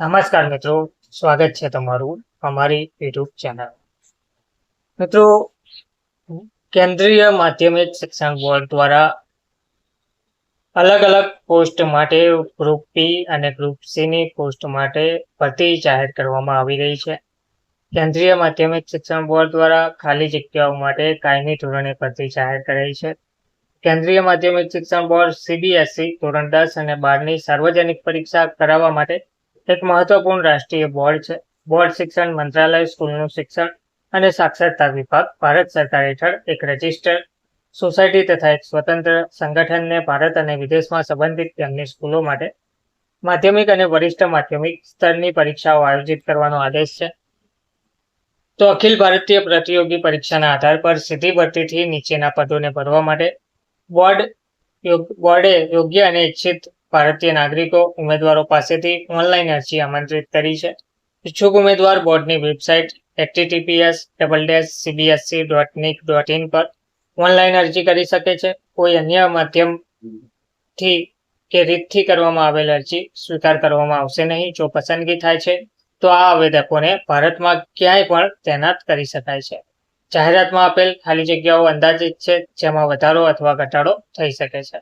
નમસ્કાર મિત્રો, સ્વાગત છે તમારું અમારી યુટ્યુબ ચેનલ. મિત્રો, કેન્દ્રીય માધ્યમિક શિક્ષણ બોર્ડ દ્વારા અલગ અલગ પોસ્ટ માટે ગ્રુપ પી અને ગ્રુપ સી ની પોસ્ટ માટે ભરતી જાહેર કરવામાં આવી રહી છે. કેન્દ્રીય માધ્યમિક શિક્ષણ બોર્ડ દ્વારા ખાલી જગ્યાઓ માટે કાયમી ધોરણે ભરતી જાહેર કરાઈ છે. કેન્દ્રીય માધ્યમિક શિક્ષણ બોર્ડ સીબીએસઈ ધોરણ દસ અને બારની સાર્વજનિક પરીક્ષા કરાવવા માટે એક મહત્વપૂર્ણ રાષ્ટ્રીય બોર્ડ છે. બોર્ડ શિક્ષણ મંત્રાલય, સ્કૂલનું શિક્ષણ અને સાક્ષરતા વિભાગ, ભારત સરકાર હેઠળ એક રજિસ્ટર સોસાયટી તથા એક સ્વતંત્ર સંગઠનને ભારત અને વિદેશમાં સંબંધિત તેમની સ્કૂલો માટે માધ્યમિક અને વરિષ્ઠ માધ્યમિક સ્તરની પરીક્ષાઓ આયોજિત કરવાનો આદેશ છે. તો અખિલ ભારતીય પ્રતિયોગી પરીક્ષાના આધાર પર સીધી ભરતીથી નીચેના પદોને ભરવા માટે બોર્ડ બોર્ડે યોગ્ય અને ઇચ્છિત ભારતીય નાગરિકો ઉમેદવારો પાસેથી ઓનલાઈન અરજી આમંત્રિત કરી છે. ઈચ્છુક ઉમેદવાર બોર્ડની website HTTPS double dash CBSC dot nic dot in પર ઓનલાઈન અરજી કરી શકે છે. કોઈ અન્ય માધ્યમથી કે રીતથી કરવામાં આવેલ અરજી સ્વીકાર કરવામાં આવશે નહીં. જો પસંદગી થાય છે, તો આ આવેદકોને ભારતમાં ક્યાંય પણ તૈનાત કરી શકાય છે. જાહેરાતમાં આપેલ ખાલી જગ્યાઓ અંદાજિત છે, જેમાં વધારો અથવા ઘટાડો થઈ શકે છે.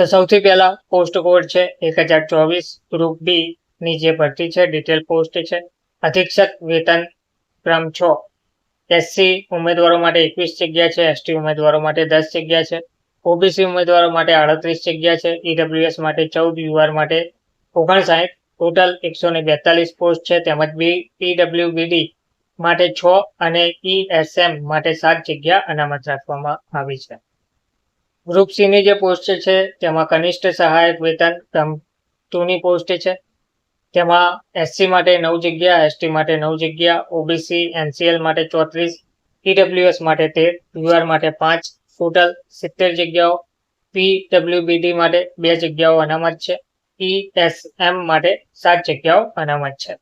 તો સૌથી પહેલા પોસ્ટ કોડ છે, એક હજાર ચોવીસ ગ્રુપ બી ની જે ભરતી છે ડિટેલ પોસ્ટ છે. અધિક્ષક વેતન ક્રમ છ. એસસી ઉમેદવારો માટે એકવીસ જગ્યા છે એસટી ઉમેદવારો માટે દસ જગ્યા છે ઓબીસી ઉમેદવારો માટે આડત્રીસ જગ્યા છે ઈડબ્લ્યુએસ માટે ચૌદ યુઆર માટે ઓગણસાઠ. ટોટલ એકસો ને બેતાલીસ પોસ્ટ છે, તેમજ બી પીડબ્લ્યુબીડી માટે છ અને ઈએસએમ માટે સાત જગ્યા અનામત રાખવામાં આવી છે. ગ્રુપ જે પોસ્ટ છે, તેમાં કનિષ્ઠ સહાયક વેતન ક્રમ ટુની પોસ્ટ છે. તેમાં એસસી માટે નવ જગ્યા એસટી માટે નવ જગ્યા ઓબીસી એનસીએલ માટે ચોત્રીસ ઈડબ્લ્યુએસ માટે તેર યુઆર માટે પાંચ ટોટલ સિત્તેર જગ્યાઓ પીડબ્લ્યુબીડી માટે બે જગ્યાઓ અનામત છે ઈએસએમ માટે સાત જગ્યાઓ અનામત છે.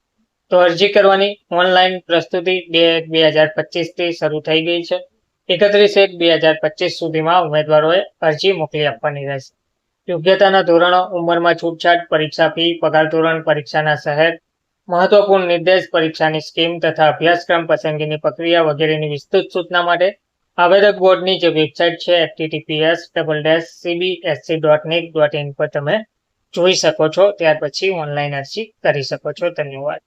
તો અરજી કરવાની ઓનલાઈન પ્રસ્તુતિ બે એક બે હજાર પચીસથી શરૂ થઈ ગઈ છે. એકત્રીસ એક બે હજાર પચીસ સુધીમાં ઉમેદવારોએ અરજી મોકલી આપવાની રહેશે. યોગ્યતાના ધોરણો, ઉંમરમાં છૂટછાટ, પરીક્ષા ફી, પગાર ધોરણ, પરીક્ષાના શહેર, મહત્વપૂર્ણ નિર્દેશ, પરીક્ષાની સ્કીમ તથા અભ્યાસક્રમ પસંદગીની પ્રક્રિયા વગેરેની વિસ્તૃત સૂચના માટે આવેદક બોર્ડની જે વેબસાઇટ છે HTTPS double dash CBSC dot nic dot in પર તમે જોઈ શકો છો. ત્યાર પછી ઓનલાઈન અરજી કરી શકો છો. ધન્યવાદ.